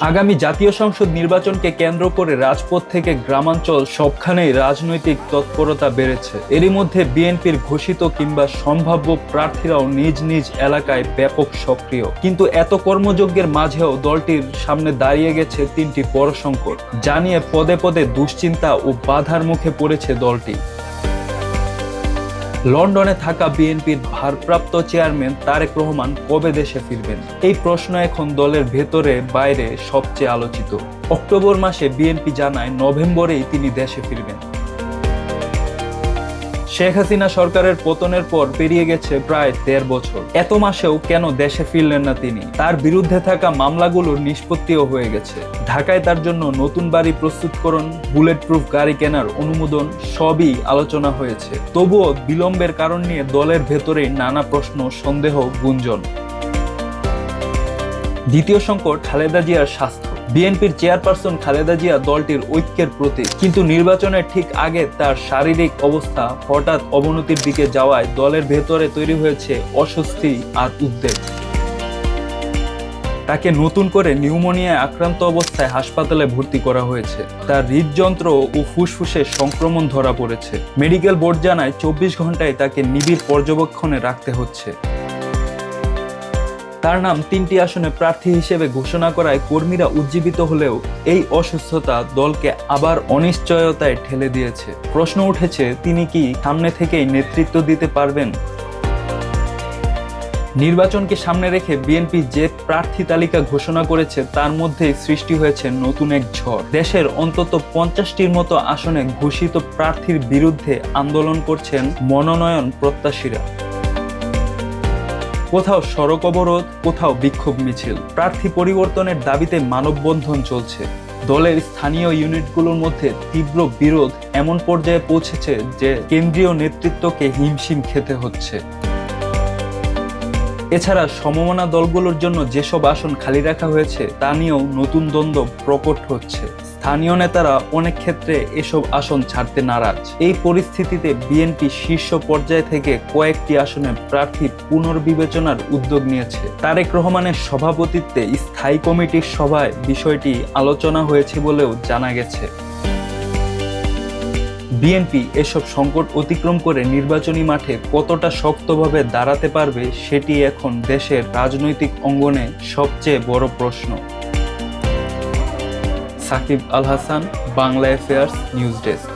আগামী জাতীয় সংসদ নির্বাচনকে কেন্দ্র করে রাজপথ থেকে গ্রামাঞ্চল সবখানেই রাজনৈতিক তৎপরতা বেড়েছে। এরই মধ্যে বিএনপির ঘোষিত কিংবা সম্ভাব্য প্রার্থীরাও নিজ নিজ এলাকায় ব্যাপক সক্রিয়। কিন্তু এত কর্মযজ্ঞের মাঝেও দলটির সামনে দাঁড়িয়ে গেছে তিনটি বড় সংকট পদে পদে দুশ্চিন্তা ও বাধার মুখে পড়েছে দলটি। লন্ডনে থাকা বিএনপির ভারপ্রাপ্ত চেয়ারম্যান তারেক রহমান কবে দেশে ফিরবেন? এই প্রশ্ন এখন দলের ভেতরে বাইরে সবচেয়ে আলোচিত। অক্টোবর মাসে বিএনপি জানায়, নভেম্বরেই তিনি দেশে ফিরবেন। শেখ হাসিনা সরকারের পতনের পর পেরিয়ে গেছে প্রায় দেড় বছর। এত মাসেও কেন দেশে ফিরলেন না তিনি? তার বিরুদ্ধে থাকা মামলাগুলোর নিষ্পত্তিও হয়ে গেছে। ঢাকায় তার জন্য নতুন বাড়ি প্রস্তুতকরণ বুলেট প্রুফ গাড়ি কেনার অনুমোদন, সবই আলোচনা হয়েছে। তবুও বিলম্বের কারণ নিয়ে দলের ভেতরে নানা প্রশ্ন, সন্দেহ, গুঞ্জন। দ্বিতীয় সংকট, খালেদা জিয়ার স্বাস্থ্য। বিএনপির চেয়ারপারসন খালেদা জিয়া দলটির ঐক্যের প্রতীক। কিন্তু নির্বাচনের ঠিক আগে তার শারীরিক অবস্থা হঠাৎ অবনতির দিকে যাওয়ায় দলের ভেতরে তৈরি হয়েছে অস্বস্তি আর উদ্বেগ। তাকে নতুন করে নিউমোনিয়ায় আক্রান্ত অবস্থায় হাসপাতালে ভর্তি করা হয়েছে। তার হৃদযন্ত্র ও ফুসফুসে সংক্রমণ ধরা পড়েছে। মেডিকেল বোর্ড জানায় চব্বিশ ঘন্টায় তাকে নিবিড় পর্যবেক্ষণে রাখতে হচ্ছে। তার নাম তিনটি আসনে প্রার্থী হিসেবে ঘোষণা করায় কর্মীরা উজ্জীবিত হলেও এই অসুস্থতা দলকে আবার অনিশ্চয়তায় ঠেলে দিয়েছে। প্রশ্ন উঠেছে, তিনি কি সামনে থেকেই নেতৃত্ব দিতে পারবেন? নির্বাচনকে সামনে রেখে বিএনপি যে প্রার্থী তালিকা ঘোষণা করেছে, তার মধ্যেই সৃষ্টি হয়েছে নতুন এক ঝড়। দেশের অন্তত পঞ্চাশটির মতো আসনে ঘোষিত প্রার্থীর বিরুদ্ধে আন্দোলন করছেন মনোনয়ন প্রত্যাশীরা। কোথাও সড়ক অবরোধ, কোথাও বিক্ষোভ মিছিল। প্রার্থী পরিবর্তনের দাবিতে মানববন্ধন চলছে। দলের স্থানীয় ইউনিটগুলোর মধ্যে তীব্র বিরোধ এমন পর্যায়ে পৌঁছেছে যে কেন্দ্রীয় নেতৃত্বকে হিমশিম খেতে হচ্ছে। এছাড়া সমমনা দলগুলোর জন্য যেসব আসন খালি রাখা হয়েছে, তা নিয়েও নতুন দ্বন্দ্ব প্রকট হচ্ছে। স্থানীয় নেতারা অনেক ক্ষেত্রে এসব আসন ছাড়তে নারাজ। এই পরিস্থিতিতে বিএনপি শীর্ষ পর্যায় থেকে কয়েকটি আসনে প্রার্থী পুনর্বিবেচনার উদ্যোগ নিয়েছে। তারেক রহমানের সভাপতিত্বে স্থায়ী কমিটির সভায় বিষয়টি আলোচনা হয়েছে বলেও জানা গেছে। বিএনপি এসব সংকট অতিক্রম করে নির্বাচনী মাঠে কতটা শক্তভাবে দাঁড়াতে পারবে সেটি এখন দেশের রাজনৈতিক অঙ্গনে সবচেয়ে বড় প্রশ্ন। Shakib Al Hasan Bangla affairs news desk.